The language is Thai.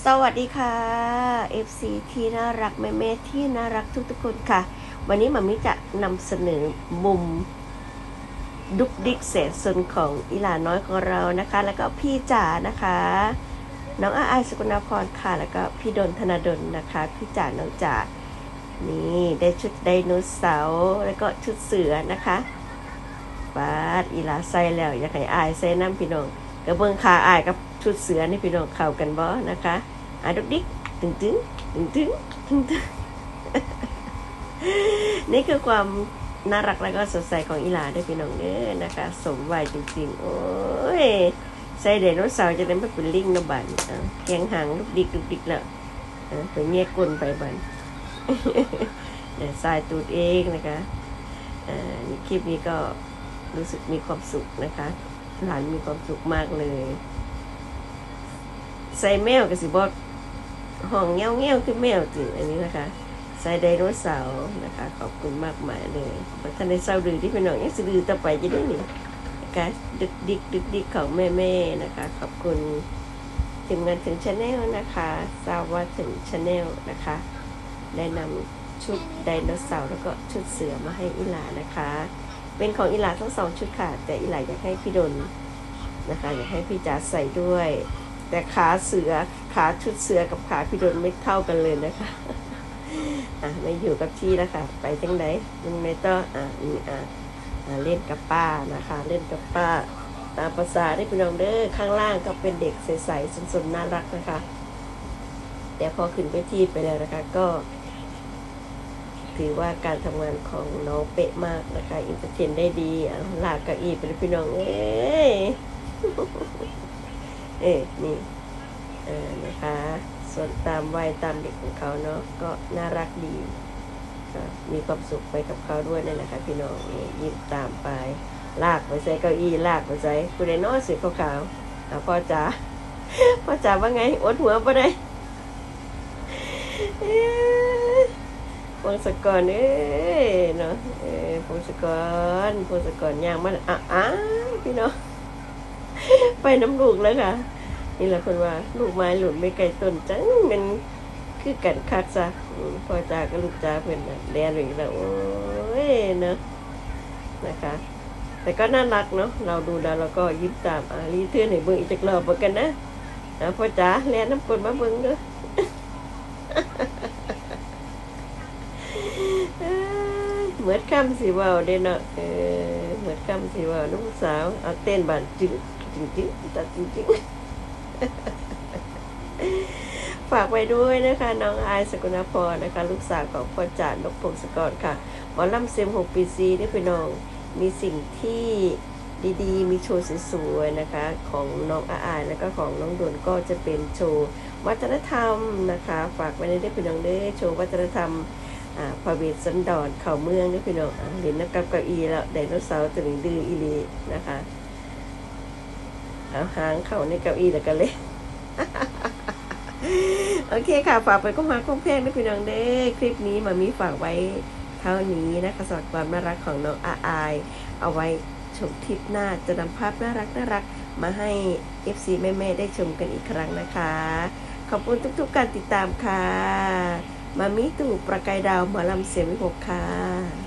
สวัสดีค่ะ FC ที่น่ารักแม่ๆที่น่ารักทุกๆคนค่ะ วันนี้มามิจะนำเสนอมุมดุกดิกแสนสนของอีหลาน้อยของเรานะคะ แล้วก็พี่จ๋านะคะ น้องอาอายสกุณาพรค่ะ แล้วก็พี่ดนธนาดลนะคะ พี่จ๋าน้องจ๋านี่ได้ชุดไดโนเสาร์แล้วก็ชุดเสือนะคะบาดอีหลาใส่แล้วอยากให้อายใส่น้ำพี่น้องกระเบื้องขาอายกับ ชุดเสือนี่พี่น้องเข้ากันบ่นะคะอ่าดุกดิ๊กตึงตึงตึงตึงตึงตึงนี่คือความน่ารักและก็สดใสของอีหลาด้วยพี่น้องเด้อนะคะ สมวัยจริงๆ โอ้ยใส่ไดโนเสาร์จะได้ไม่เป็นลิงนะบันอะแข็งหางลุกดิกลุกดิกแล้วอะไปเงียกลนไปบันเดี๋ยวสายตูดเองนะคะอ่านี่คลิปนี้ก็รู้สึกมีความสุขนะคะ หลานมีความสุขมากเลย ใส่แมวกับสิบอกห้องเงี้ยวเงี้ยวคือแมวจริงอันนี้นะคะ ใส่ไดโนเสาร์นะคะ ขอบคุณมากมายเลยท่านในเศร้าดื้อที่เป็นหน่องยังสิดื้อต่อไปจะได้หนินะคะดึกดิกดึกดิกของแม่แม่นะคะ ขอบคุณทีมงานถึงชาแนลนะคะทราบว่าถึงชาแนลนะคะ ได้นำชุดไดโนเสาร์แล้วก็ชุดเสือมาให้อิลานะคะ เป็นของอิลาทั้งสองชุดค่ะ แต่อิลาอยากให้พี่ดนนะคะอยากให้พี่จ๋าใส่ด้วย แต่ขาเสือขาชุดเสือกับขาพี่ดนไม่เท่ากันเลยนะคะอะไม่อยู่กับที่แล้วค่ะไปจังไหนยังไม่ต้องอะนี่อะอะเล่นกับป้านะคะ เล่นกับป้า ตามภาษาได้พี่น้องเด้อข้างล่างก็เป็นเด็กใสๆสนๆน่ารักนะคะ แต่พอขึ้นไปที่ไปแล้วนะคะก็ ถือว่าการทำงานของน้องเป๊ะมากนะคะอินเตอร์เทนได้ดีอะลากเก้าอี้ไปเลยพี่น้องเอ้ย เอ้ยนี่เออนะคะส่วนตามวัยตามเด็กของเขาเนาะก็น่ารักดีมีความสุขไปกับเขาด้วยนั่แหละค่ะพี่น้องยิ้มตามไป ลากไปใส่เก้าอี้ลากไปใส่คุณไดโนอสีขาวๆอะพ่อจ๋าพ่อจ๋าว่าไงอดหัวปะได้เอ้ยพงศกรเอ้ยเนาะเอ้ยพงศกรพงศกรย่างมันอะอะพี่น้อง ไปน้ำลูกแล้วค่ะ นี่แหละคนว่าลูกไม้หล่นไม่ไกลต้นจังมันคือกันคักซะพ่อจาก็ลูกจ้าเพื่อนน่ะแดนอีกแล้วโอ้ยเนาะนะคะ แต่ก็น่ารักเนาะเราดูแล้วเราก็ยิ้มตามอ่ารีเทือนให้เบิ่งอีกจักรอบเหมือนกันนะนะพ่อจ๋าแลน้ำกลมาเบิ่งเด้อเอ้ยเหมือนคำสิเว่าเด้เนาะเออ คำสิว่าลูกสาวเอาเต้นบานจึงจึงจึงตัดจริงจริงฝากไว้ด้วยนะคะ น้องไอสกุณพรนะคะ ลูกสาวของพ่อจ่านกพงศกรค่ะหมอลำเซมหกปีซีได้ไปน้องมีสิ่งที่ดีๆ มีโชว์สวยๆนะคะ ของน้องอาอายแล้วก็ของน้องดนก็จะเป็นโชว์วัฒนธรรมนะคะ ฝากไว้ในได้พี่น้องเด้อโชว์วัฒนธรรม อ่าพระเวทสันดรเข่าเมืองนี่พี่น้องอ่าเห็นนักกับเก้าอี้แล้วไดโนเสาร์ตัวนี้ดื้ออีลีนะคะเอาหางเข้าในเก้าอี้แล้วกันเลยโอเคค่ะ ฝากไปก็มาคงเพลงนะพี่น้องเด้อคลิปนี้มามีฝากไว้เท่านี้นะคะสำหรับความน่ารักของน้องอาอาย เอาไว้ชมทริปหน้าจะนำภาพน่ารักน่ารักมาให้ FC แม่ ๆ ได้ชมกันอีกครั้งนะคะ ขอบคุณทุกๆการติดตามค่ะ มามิตู่ประกายดาวหมอลำเสียงวิหกค่ะ